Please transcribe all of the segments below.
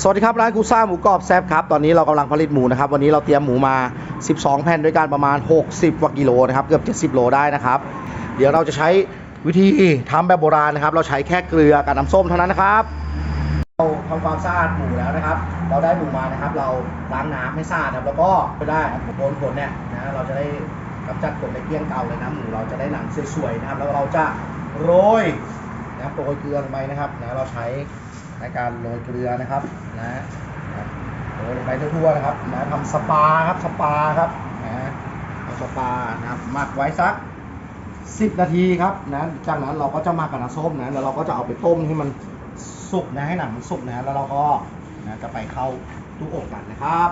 สวัสดีครับร้านกูซ่าหมูกรอบแซบครับตอนนี้เรากำลังผลิตหมูนะครับวันนี้เราเตรียมหมูมา 12 แผ่นด้วยกันประมาณ 60กว่ากิโลนะครับเกือบ 70 โลได้นะครับ เดี๋ยวเราจะใช้วิธีทำแบบโบราณนะครับ เราใช้แค่เกลือกับน้ำส้มเท่านั้นนะครับเราทำความสะอาดหมูแล้วนะครับ เราได้หมูมานะครับ เราล้างน้ำให้สะอาดครับแล้วก็ไม่ได้โดนขนเนี่ยนะเราจะได้กำจัดขนในเกลี้ยงเก่าเลยนะหมูเราจะได้หนังสวยๆนะครับแล้วเราจะโรย นะครับโรยเกลือลงไปนะครับนะเราใช้ในการโรยเกลือนะครับนะโรยลงไปทั่วๆนะครับนะทำสปาครับสปาครับนะทำสปานะครับหมักไว้สัก10 นาทีครับนะจากนั้นเราก็จะหมากับน้ำส้มนะแล้วเราก็จะเอาไปต้มให้มันสุกนะให้หนังมันสุกนะแล้วเราก็นะจะไปเข้าตู้อบกันนะครับ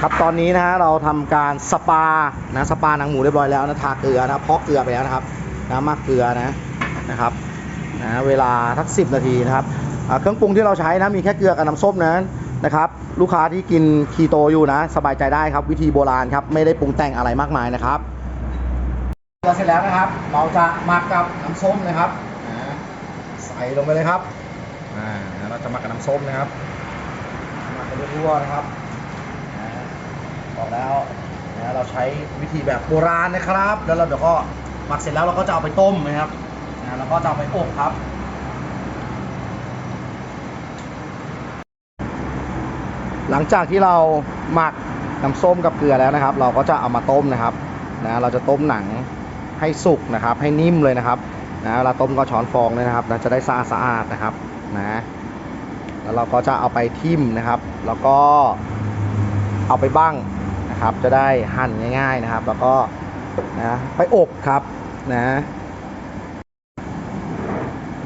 ครับตอนนี้นะฮะเราทำการสปานะสปาหนังหมูเรียบร้อยแล้วนะทาเกลือนะพอกเกลือไปแล้วนะครับนะหมักเกลือนะ นะครับนะเวลาทักสินาทีนะครับอ่าเครื่องปรุงที่เราใช้นะมีแค่เกลือกับน้ำส้มนะนะครับ ลูกค้าที่กินคีโตอยู่นะ สบายใจได้ครับวิธีโบราณครับไม่ได้ปรุงแต่งอะไรมากมายนะครับเกลือเสร็จแล้วนะครับ เราจะหมักกับน้ำส้มนะครับอ่าใส่ลงไปเลยครับอ่าเราจะหมักกับน้ำส้มนะครับหมักไปทั่วๆนะครับอ่าบอกแล้วนะเราใช้วิธีแบบโบราณนะครับ แล้วเราเดี๋ยวก็หมักเสร็จแล้วเราก็จะเอาไปต้มนะครับ นะแล้วก็จะเอาไปอบครับ หลังจากที่เราหมักน้ำส้มกับเกลือแล้วนะครับ เราก็จะเอามาต้มนะครับนะเราจะต้มหนังให้สุกนะครับ ให้นิ่มเลยนะครับนะเวลาต้มก็ช้อนฟองเลยนะครับนะจะได้สะอาดสะอาดนะครับนะแล้วเราก็จะเอาไปทิ่มนะครับ แล้วก็เอาไปบ้างนะครับ จะได้หั่นง่าย ๆนะครับ แล้วก็นะไปอบครับนะ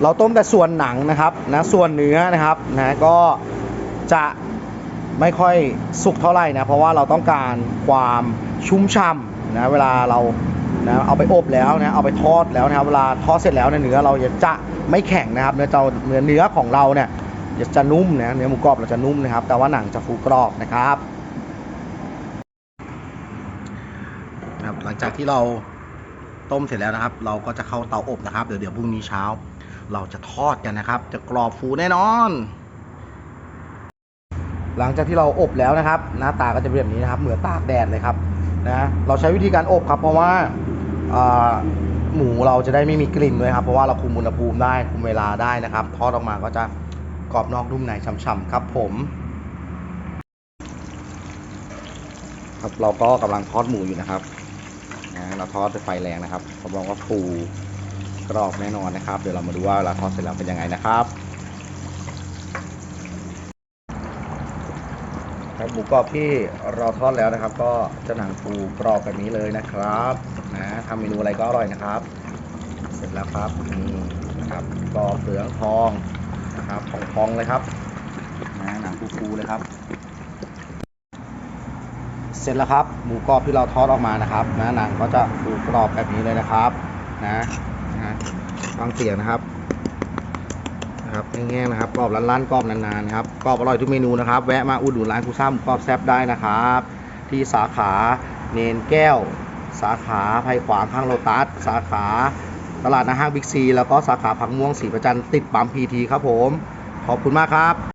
เราต้มแต่ส่วนหนังนะครับนะส่วนเนื้อนะครับนะก็จะไม่ค่อยสุกเท่าไหร่นะเพราะว่าเราต้องการความชุ่มฉ่ำนะเวลาเรานะเอาไปอบแล้วนะเอาไปทอดแล้วนะครับเวลาทอดเสร็จแล้วเนี่ยเนื้อเราจะไม่แข็งนะครับเนื้อเราเนื้อเนื้อของเราเนี่ยจะนุ่มนะเนื้อหมูกรอบเราจะนุ่มนะครับ แต่ว่าหนังจะฟูกรอบนะครับครับหลังจากที่เราต้มเสร็จแล้วนะครับ เราก็จะเข้าเตาอบนะครับ เดี๋ยวเดี๋ยวพรุ่งนี้เช้า เราจะทอดกันนะครับ จะกรอบฟูแน่นอน หลังจากที่เราอบแล้วนะครับ หน้าตาก็จะเป็นแบบนี้นะครับ เหมือนตากแดดเลยครับนะเราใช้วิธีการอบครับเพราะว่าหมูเราจะได้ไม่มีกลิ่นด้วยครับ เพราะว่าเราคุมอุณหภูมิได้คุมเวลาได้นะครับ ทอดออกมาก็จะกรอบนอกนุ่มในฉ่ำๆครับผมครับเราก็กำลังทอดหมูอยู่นะครับนะเราทอดด้วยไฟแรงนะครับผมบอกว่าฟู กรอบแน่นอนนะครับ เดี๋ยวเรามาดูว่าเวลาทอดเสร็จแล้วเป็นยังไงนะครับครับหมูกรอบที่เราทอดแล้วนะครับ ก็จะหนังฟูกรอบแบบนี้เลยนะครับนะทำเมนูอะไรก็อร่อยนะครับ เสร็จแล้วครับนี่นะครับกรอบเหลืองทองนะครับทองเลยครับนะหนังฟูๆเลยครับ เสร็จแล้วครับหมูกรอบที่เราทอดออกมานะครับนะหนังก็จะฟูกรอบแบบนี้เลยนะครับนะ ฟังเสียงนะครับนะครับแห้งๆนะครับกรอบร้านๆกรอบนานๆนะครับกรอบอร่อยทุกเมนูนะครับ แวะมาอุดหนุนร้านคุซ่าหมูกรอบแซ่บได้นะครับ ที่สาขาเนนแก้ว สาขาไผ่ขวางข้างโลตัสสาขาตลาดนาห้างบิ๊กซี แล้วก็สาขาผักม่วงสีประจันติดปั๊มพีทีครับผม ขอบคุณมากครับ